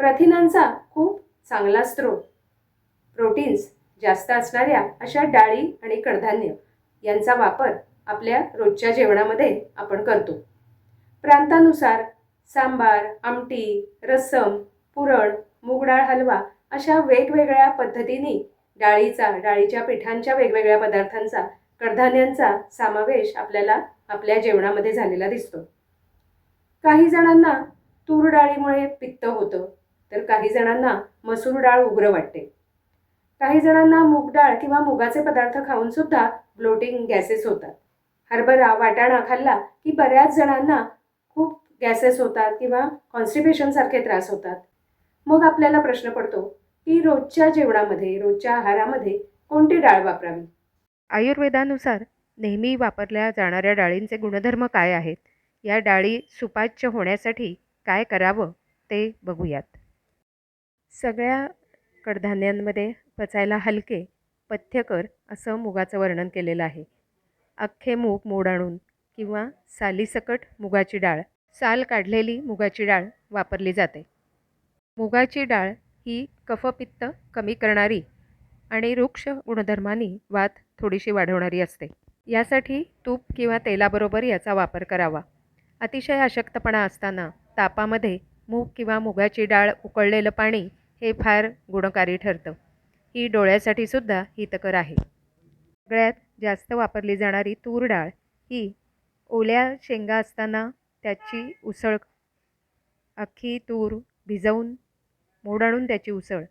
प्रथिनांचा खूप चांगला स्रोत प्रोटीन्स जास्त असणाऱ्या अशा डाळी आणि कडधान्य यांचा वापर आपल्या रोजच्या जेवणामध्ये आपण करतो. प्रांतानुसार सांबार आमटी रस्सम पुरण मूगडाळ हलवा अशा वेगवेगळ्या पद्धतीने डाळीचा डाळीच्या पिठांच्या वेगवेगळ्या पदार्थांचा कडधान्यांचा समावेश आपल्याला आपल्या जेवणामध्ये झालेला दिसतो. काही जणांना तूर डाळीमुळे पित्त होतं. तर काही जणांना मसूर डाळ उग्र वाटते. काही जणांना मूग डाळ किंवा मुगाचे पदार्थ खाऊन सुद्धा ब्लोटिंग गॅसेस होतात. हरभरा वाटाणा खाल्ला की बऱ्याच जणांना खूप गॅसेस होतात किंवा कॉन्स्टिपेशन सारखे त्रास होतात. मग आपल्याला प्रश्न पडतो की रोजच्या जेवणामध्ये रोजच्या आहारामध्ये कोणती डाळ वापरावी? आयुर्वेदानुसार नेहमी वापरल्या जाणाऱ्या डाळींचे गुणधर्म काय आहेत? या डाळी सुपाच्य होण्यासाठी काय करावं ते बघूयात. सगळ्या कडधान्यांमध्ये पचायला हलके पथ्यकर असं मुगाचं वर्णन केलेलं आहे. अख्खे मूग मोड आणून किंवा सालीसकट मुगाची डाळ साल काढलेली मुगाची डाळ वापरली जाते. मुगाची डाळ ही कफपित्त कमी करणारी आणि वृक्ष गुणधर्मांनी वात थोडीशी वाढवणारी असते. यासाठी तूप किंवा तेलाबरोबर याचा वापर करावा. अतिशय अशक्तपणा असताना तापामध्ये मूग किंवा मुगाची डाळ उकळलेलं पाणी हे फार गुणकारी ठरतं. ही डोळ्यासाठी सुद्धा हितकर आहे. सगळ्यात जास्त वापरली जाणारी तूर डाळ ही ओल्या शेंगा असताना त्याची उसळ अख्खी तूर भिजवून मोड आणून त्याची उसळ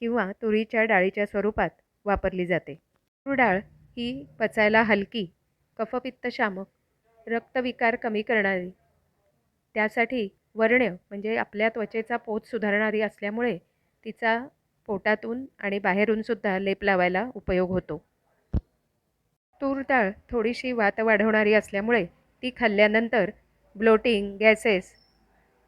किंवा तुरीच्या डाळीच्या स्वरूपात वापरली जाते. तूर डाळ ही पचायला हलकी कफपित्तशामक रक्तविकार कमी करणारी त्यासाठी वर्ण्य म्हणजे आपल्या त्वचेचा पोत सुधारणारी असल्यामुळे तिचा पोटातून आणि बाहेरूनसुद्धा लेप लावायला उपयोग होतो. तूर डाळ थोडीशी वात वाढवणारी असल्यामुळे ती खाल्ल्यानंतर ब्लोटिंग गॅसेस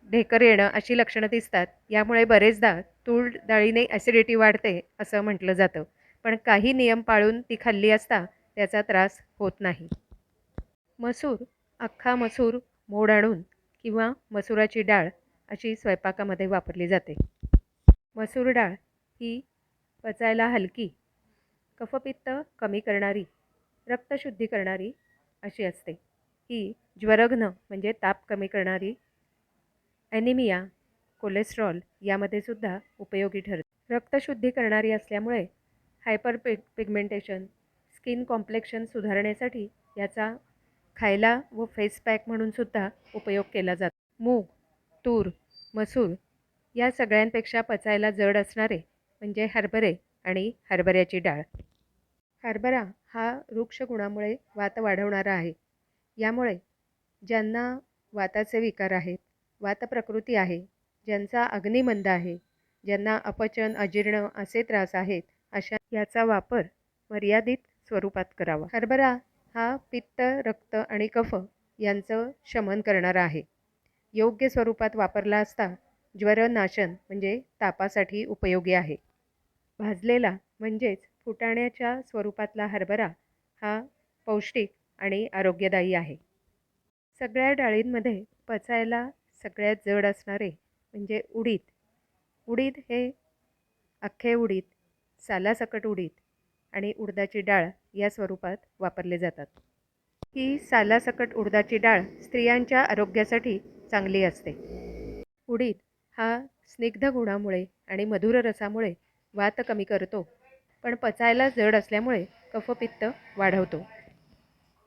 ढेकर येणं अशी लक्षणं दिसतात. यामुळे बरेचदा तूर डाळीने ॲसिडिटी वाढते असं म्हटलं जातं. पण काही नियम पाळून ती खाल्ली असता त्याचा त्रास होत नाही. मसूर अख्खा मसूर मोड आणून किंवा मसुराची डाळ अशी स्वयंपाकामध्ये वापरली जाते. मसूर डाळ ही पचायला हलकी कफपित्त कमी करणारी रक्तशुद्धी करणारी अशी असते. ही ज्वरघ्न म्हणजे ताप कमी करणारी ॲनिमिया कोलेस्ट्रॉल यामध्ये सुद्धा उपयोगी ठरते. रक्तशुद्धी करणारी असल्यामुळे hyper pig pigmentation skin complexion सुधारण्यासाठी याचा खायला व फेस पॅक म्हणून सुद्धा उपयोग केला जातो. मूग तूर मसूर या सगळ्यांपेक्षा पचायला जड असणारे म्हणजे हरभरे आणि हरभऱ्याची डाळ. हरभरा हा वृक्ष गुणामुळे वात वाढवणारा आहे. यामुळे ज्यांना वाताचे विकार आहेत वात प्रकृती आहे ज्यांचा अग्निमंद आहे ज्यांना अपचन अजीर्ण असे त्रास आहेत अशा याचा वापर मर्यादित स्वरूपात करावा. हरभरा हा पित्त रक्त आणि कफ यांचं शमन करणारा आहे. योग्य स्वरूपात वापरला असता ज्वरनाशन म्हणजे तापासाठी उपयोगी आहे. भाजलेला म्हणजेच फुटाण्याच्या स्वरूपातला हरभरा हा पौष्टिक आणि आरोग्यदायी आहे. सगळ्या डाळींमध्ये पचायला सगळ्यात जड असणारे म्हणजे उडीद. उडीद हे अख्खे उडीद सालासकट उडीद आणि उडदाची डाळ या स्वरूपात वापरले जातात. ही सालासकट उडदाची डाळ स्त्रियांच्या आरोग्यासाठी चांगली असते. उडीद हा स्निग्ध गुणामुळे आणि मधुर रसामुळे वात कमी करतो पण पचायला जड असल्यामुळे कफपित्त वाढवतो.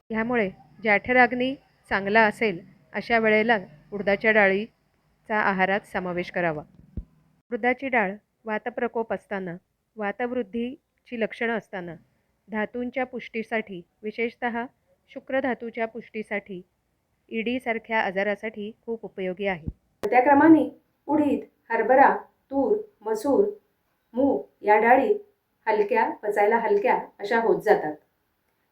ह्यामुळे जाठराग्नी चांगला असेल अशा वेळेला उडदाच्या डाळीचा आहारात समावेश करावा. उडदाची डाळ वातप्रकोप असताना वातवृद्धी ची लक्षणं असताना धातूंच्या पुष्टीसाठी विशेषत शुक्रधातूच्या पुष्टीसाठी ईडीसारख्या आजारासाठी खूप उपयोगी आहे. त्या क्रमाने उडीद हरभरा तूर मसूर मूग या डाळी हलक्या पचायला हलक्या अशा होत जातात.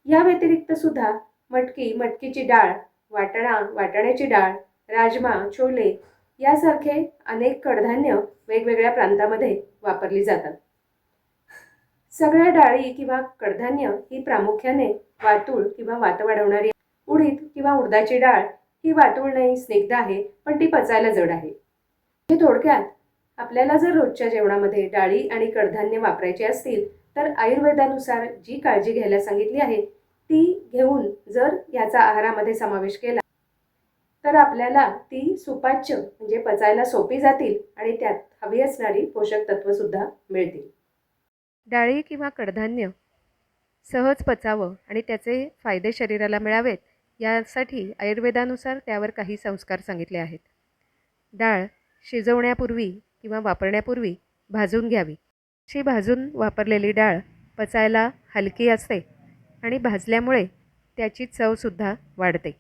या व्यतिरिक्त सुद्धा मटकी मटकीची डाळ वाटणा वाटाण्याची डाळ राजमा छोले यासारखे अनेक कडधान्य वेगवेगळ्या प्रांतामध्ये वापरली जातात. सगळ्या डाळी किंवा कडधान्य ही प्रामुख्याने वातूळ किंवा वात वाढवणारी उडीद किंवा उडदाची डाळ ही वातूळ नाही स्निग्ध आहे पण ती पचायला जड आहे. हे थोडक्यात आपल्याला जर रोजच्या जेवणामध्ये डाळी आणि कडधान्य वापरायचे असतील तर आयुर्वेदानुसार जी काळजी घ्यायला सांगितली आहे ती घेऊन जर याचा आहारामध्ये समावेश केला तर आपल्याला ती सुपाच्य म्हणजे पचायला सोपी जातील आणि त्यात हवी असणारी पोषक तत्वसुद्धा मिळतील. डाळी किंवा कडधान्य सहज पचावं आणि त्याचे फायदे शरीराला मिळावेत यासाठी आयुर्वेदानुसार त्यावर काही संस्कार सांगितले आहेत. डाळ शिजवण्यापूर्वी किंवा वापरण्यापूर्वी भाजून घ्यावी. अशी भाजून वापरलेली डाळ पचायला हलकी असते आणि भाजल्यामुळे त्याची चवसुद्धा वाढते.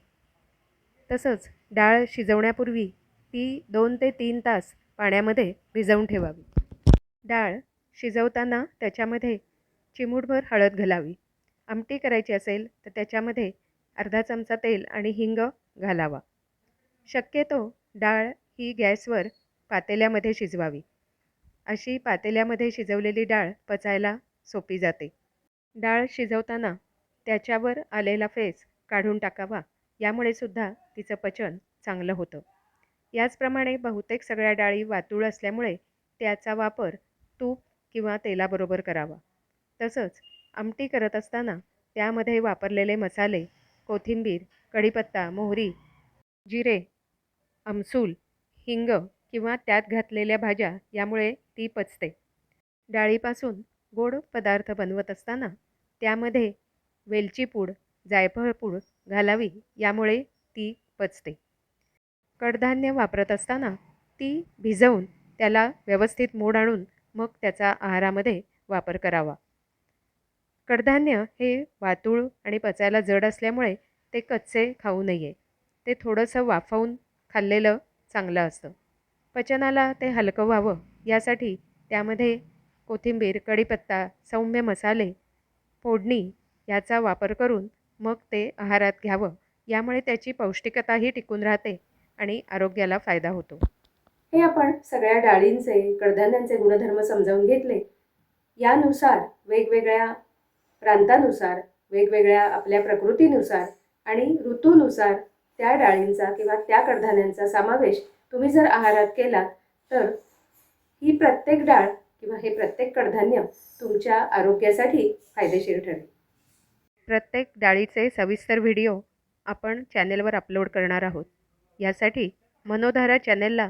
तसंच डाळ शिजवण्यापूर्वी ती दोन ते तीन तास पाण्यामध्ये भिजवून ठेवावी. डाळ शिजवताना त्याच्यामध्ये चिमूटभर हळद घालावी. आमटी करायची असेल तर त्याच्यामध्ये अर्धा चमचा तेल आणि हिंग घालावा. शक्यतो डाळ ही गॅसवर पातेल्यामध्ये शिजवावी. अशी पातेल्यामध्ये शिजवलेली डाळ पचायला सोपी जाते. डाळ शिजवताना त्याच्यावर आलेला फेस काढून टाकावा. यामुळे सुद्धा तिचं पचन चांगलं होतं. याचप्रमाणे बहुतेक सगळ्या डाळी वातूळ असल्यामुळे त्याचा वापर तूप किंवा तेलाबरोबर करावा. तसंच आमटी करत असताना त्यामध्ये वापरलेले मसाले कोथिंबीर कढीपत्ता मोहरी जिरे आमसूल हिंग किंवा त्यात घातलेल्या भाज्या यामुळे ती पचते. डाळीपासून गोड पदार्थ बनवत असताना त्यामध्ये वेलची पूड जायफळ पूड घालावी यामुळे ती पचते. कडधान्य वापरत असताना ती भिजवून त्याला व्यवस्थित मोड आणून मग त्याचा आहारामध्ये वापर करावा. कडधान्य हे वातूळ आणि पचायला जड असल्यामुळे ते कच्चे खाऊ नये. ते थोडंसं वाफवून खाल्लेलं चांगलं असतं. पचनाला ते हलकं व्हावं यासाठी त्यामध्ये कोथिंबीर कढीपत्ता सौम्य मसाले फोडणी याचा वापर करून मग ते आहारात घ्यावं. यामुळे त्याची पौष्टिकताही टिकून राहते आणि आरोग्याला फायदा होतो. हे आपण सगळ्या डाळींचे कडधान्यांचे गुणधर्म समजावून घेतले. यानुसार वेगवेगळ्या प्रांतानुसार वेगवेगळ्या आपल्या प्रकृतीनुसार आणि ऋतूनुसार त्या डाळींचा किंवा त्या कडधान्यांचा समावेश तुम्ही जर आहारात केला तर ही प्रत्येक डाळ किंवा हे प्रत्येक कडधान्य तुमच्या आरोग्यासाठी फायदेशीर ठरेल. प्रत्येक डाळीचे सविस्तर व्हिडिओ आपण चॅनेलवर अपलोड करणार आहोत. यासाठी मनोधारा चॅनेलला